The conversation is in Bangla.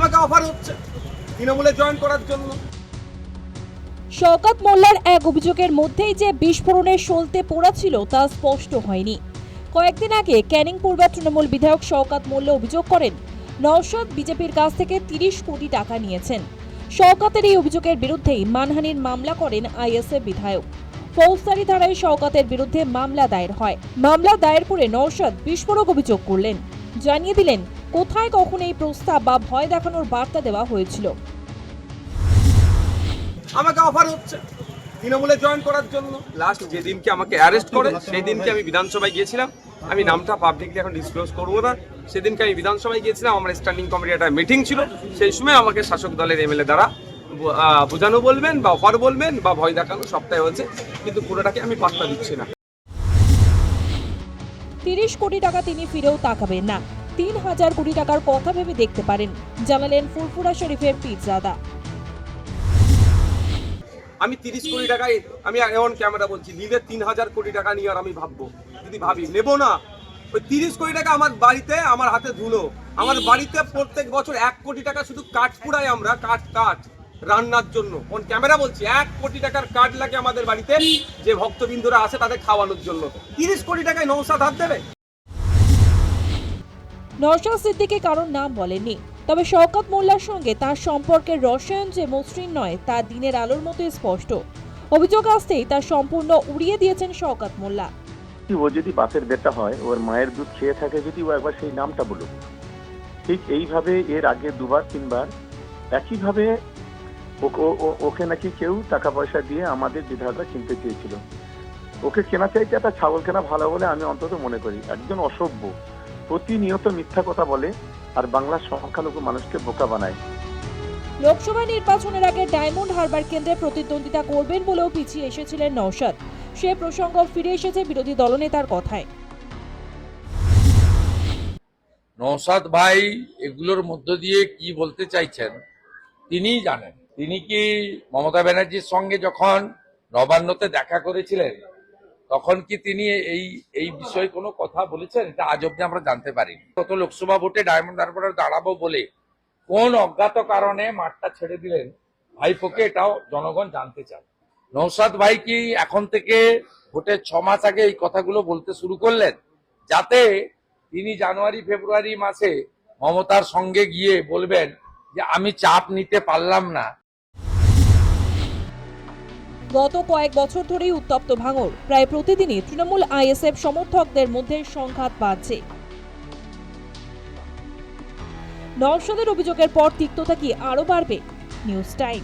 আমাকে অফার হচ্ছে। তৃণমূলে জয়েন করার জন্য। শওকাত মোল্লার এক অভিযোগের মধ্যেই যে বিস্ফোরণের সলতে পোড়া ছিল তা স্পষ্ট হয়নি। কয়েকদিন আগে ক্যানিং পূর্বের তৃণমূল বিধায়ক শওকাত মোল্লা অভিযোগ করেন, নওশাদ বিজেপির কাছ থেকে তিরিশ কোটি টাকা নিয়েছেন। শওকাতের এই অভিযোগের বিরুদ্ধেই মানহানির মামলা করেন আইএসএফ বিধায়ক। ফৌজদারি ধারায় শওকাতের বিরুদ্ধে মামলা দায়ের হয়। মামলা দায়ের করে নওশাদ বিস্ফোরক অভিযোগ করলেন। জানিয়ে দিলেন কোথায় কখন এই প্রস্তাব বা ভয় দেখানোর বার্তা দেওয়া হয়েছিল? আমাকে অফার হচ্ছে। তৃণমূলে জয়েন করার জন্য। লাস্ট যেদিনকে আমাকে অ্যারেস্ট করে সেই দিনকে আমি বিধানসভায় গিয়েছিলাম। আমি নামটা পাবলিকলি এখন ডিসক্লোজ করব না। সেদিনকে আমি বিধানসভায় গিয়েছিলাম আমার স্ট্যান্ডিং কমিটির একটা মিটিং ছিল। সেই সময় আমাকে শাসক দলের এমএলএ দ্বারা বোঝানো বলবেন বা অফার বলবেন বা ভয় দেখানো সবটাই হয়েছে। কিন্তু পুরোটাকে আমি পাত্তা দিচ্ছি না। তিরিশ কোটি টাকা তিনি ফিরেও তাকাবেন না। তিন হাজার কোটি টাকার কথা ভেবে দেখতে পারেন। জানালেন ফুরফুরা শরীফের পীরজাদা আমি তিরিশ কোটি টাকায়, আমি এমন ক্যামেরা বলছি, নিলে তিন হাজার কোটি টাকা নিয়ে আর আমি ভাববো, যদি ভাবি। নেব না। ওই তিরিশ কোটি টাকা আমার বাড়িতে, আমার হাতে ধুলো। আমার বাড়িতে প্রত্যেক বছর এক কোটি টাকা শুধু কাঠ পুড়াই আমরা, কাঠ কাঠ, রান্নার জন্য। কোন ক্যামেরা বলছি, এক কোটি টাকার কাঠ লাগে আমাদের বাড়িতে, যে ভক্তবিন্দুরা আসে তাদের খাওয়ানোর জন্য। তিরিশ কোটি টাকায় নৌসাদ হাত দেবে? নরশাদ সিদ্দিকে কারোর নাম বলেননি। তবে শওকত মোল্লার সঙ্গে তার সম্পর্কের রসায়ন যে মসৃণ নয়, তা দিনের আলোর মতো স্পষ্ট। অভিযোগ আসতেই তা সম্পূর্ণ উড়িয়ে দিয়েছেন শওকত মোল্লা। ও যদি বাপের বেটা হয়, ওর মায়ের দুধ খেয়ে থাকে যদি ও একবার সেই নামটা বলুক। ঠিক এইভাবে এর আগে দুবার, তিনবার একইভাবে ওকে নাকি কেউ টাকা পয়সা দিয়ে আমাদের বিধায়করা কিনতে চেয়েছিল। ওকে কেনা চাইতে একটা ছাগল কেনা ভালো বলে আমি অন্তত মনে করি। একজন অসভ্য। প্রতিনিয়ত মিথ্যা কথা বলে আর বাংলার সংখ্যালঘু মানুষকে বোকা বানায়। লোকসভা নির্বাচনের আগে ডায়মন্ড হারবার কেন্দ্রে প্রতিদ্বন্দ্বিতা করবেন বলেও পিছিয়ে এসেছিলেন নওশাদ। সে প্রসঙ্গ ফিরে এসেছে বিরোধী দলনেতার কথায়। নৌসাদ ভাই এগুলোর মধ্য দিয়ে কি বলতে চাইছেন তিনিই জানেন। তিনি কি মমতা ব্যানার্জির সঙ্গে যখন নবান্নতে দেখা করেছিলেন তখন কি তিনি এই এই বিষয়ে কোনো কথা বলেছেন? এটা আজ অব্দি আমরা জানতে পারি গত লোকসভা ভোটে ডায়মন্ড হারবারে দাঁড়াবো বলে কোন অজ্ঞাত কারণে মাঠটা ছেড়ে দিলেন? ভাইপোকে এটাও জনগণ জানতে চান নৌসাদ ভাই কি এখন থেকে ভোটের ছ মাস আগে এই কথাগুলো বলতে শুরু করলেন? যাতে তিনি জানুয়ারি, ফেব্রুয়ারি মাসে মমতার সঙ্গে গিয়ে বলবেন যে, আমি চাপ নিতে পারলাম না। গত কয়েক বছর ধরেই উত্তপ্ত ভাঙর প্রায় প্রতিদিনই তৃণমূল আইএসএফ সমর্থকদের মধ্যে সংঘাত বাড়ছে। নওশাদের অভিযোগের পর তিক্ততা কি আরও বাড়বে? News time.